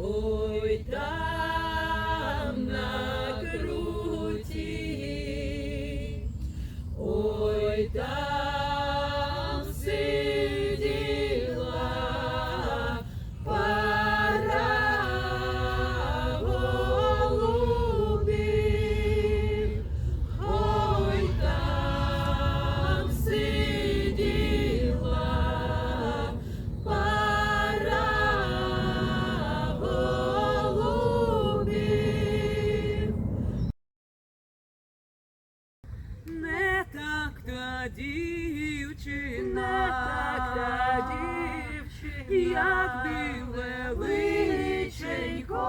ой там та дівчина, так та дівчина, як би величенько,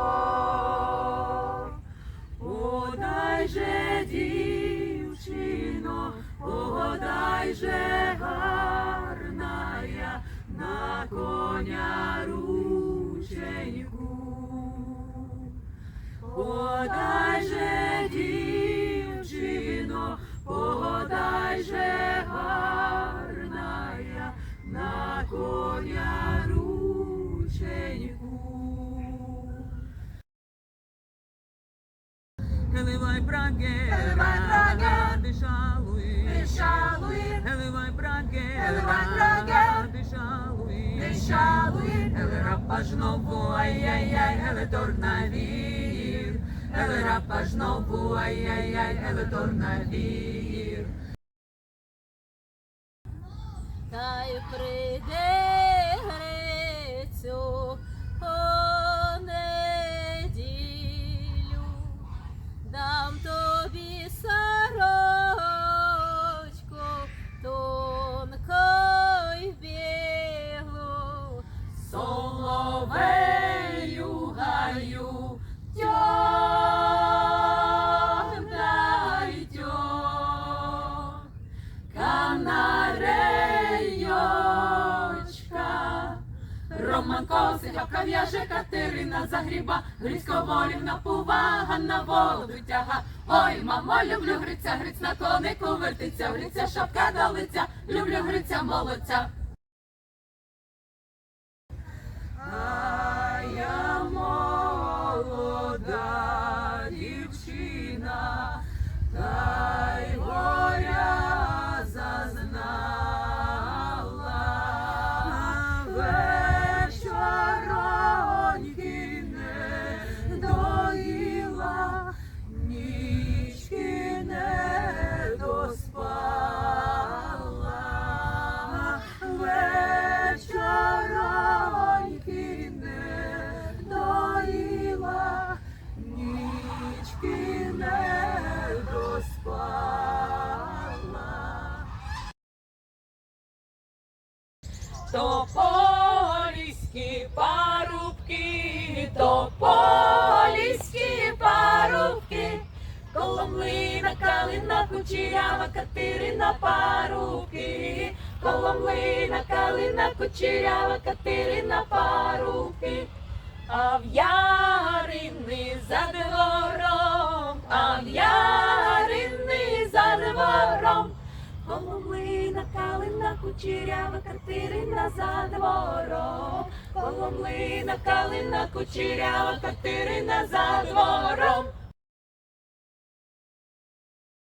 Подай же, дівчино, подай же гарна я на коня Геливай брагера, Геливай брагер, дишалуй, дишалуй, Геливай брагера, Геливай брагер, дишалуй, дишалуй. Еле рапажнову, ай-яй-яй, еле торнавір, еле рапажнову, ай-яй-яй, еле торнавір. Та й прийде Роман Косичавка в'яже Катерина загріба, Грицько волівна повага на воду тяга. Ой, мамо, люблю Гриця, Гриць на конику вертиться, Гриця шапка до люблю Гриця молодця. Тополіські парубки, тополіські парубки, коломлина, калина, кучерява, Катерина парубки, коломлина, калина, кучерява, Катерина парубки, а в ярини за двором, а в ярини за двором. Коломлина, калина, кучерява, картирина за двором. Коломлина, калина, кучерява, картирина за двором.